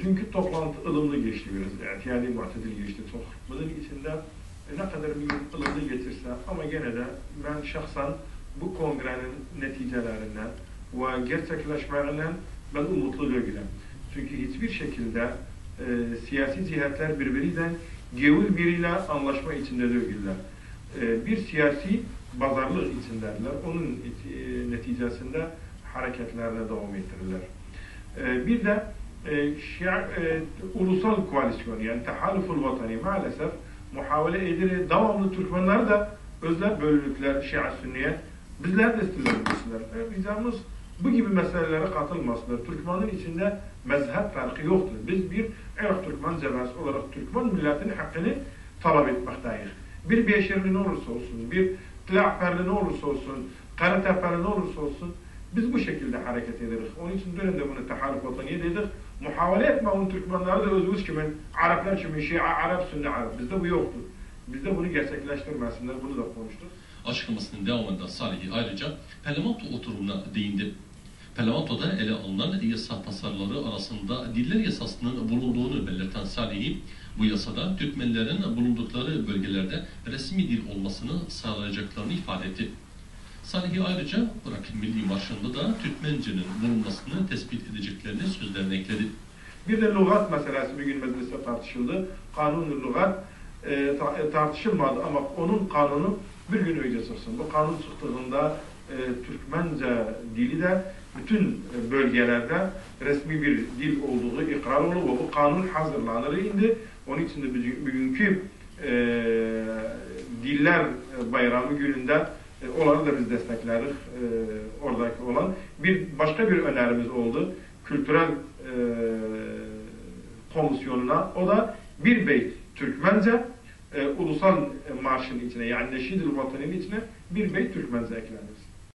Dünkü toplantı ılımlı geçti biraz. Yani yani muhtedil geçti. Bunun içinde e, ne kadar bir ılımlı geçirse ama gene de ben şahsen bu kongrenin neticelerinden ve gerçekleşmelerinden ben umutlu değilim. Çünkü hiçbir şekilde e, siyasi cihetler birbiriyle gevur biriyle anlaşma içinde değiller. E, bir siyasi pazarlık içindedirler. Onun e, neticesinde hareketlerine devam ettirirler. E, bir de e, şia, e, ulusal koalisyon yani Tehaluful Vatani maalesef muhavele edilir. Devamlı Türkmenler de özler bölülükler, Şia Sünniye bizler de istiyorlar. E, Bizamız bu gibi meselelere katılmasınlar. Türkmen'in içinde mezhep farkı yoktur. Biz bir Irak Türkmen cemaati olarak Türkmen milletinin hakkını talep etmekteyiz. Bir Beşirli ne olursa olsun, bir Tla'ferli ne olursa olsun, Karatepe'li ne olursa olsun biz bu şekilde hareket ederiz. Onun için dönemde bunu tehalif vataniye dedik. Muhavele etme onun Türkmenleri de özümüz kimin, Araplar kimin, Şia, Arap, Sünni, Arap. Bizde bu yoktu. Bizde bunu gerçekleştirmesinler, bunu da konuştuk. Açıklamasının devamında Salih ayrıca parlamento oturumuna değindi. Parlamentoda ele alınan yasa tasarıları arasında diller yasasının bulunduğunu belirten Salih, bu yasada Türkmenlerin bulundukları bölgelerde resmi dil olmasını sağlayacaklarını ifade etti. Salih ayrıca Irak Milli Marşı'nda da Türkmence'nin bulunmasını tespit edeceklerini sözlerine ekledi. Bir de lügat meselesi bir gün mecliste tartışıldı. Kanun lügat e, ta- e, tartışılmadı ama onun kanunu bir gün önce çıksın. Bu kanun çıktığında e, Türkmence dili de bütün e, bölgelerde resmi bir dil olduğu ikrar olur ve bu kanun hazırlanır indi. Onun için de bugün- bugünkü e, diller bayramı gününde e, da biz destekleriz. E, oradaki olan bir başka bir önerimiz oldu. Kültürel e, komisyonuna. O da bir beyt Türkmence e, ulusal marşın içine yani Neşid-i Vatan'ın içine bir beyt Türkmence eklenir.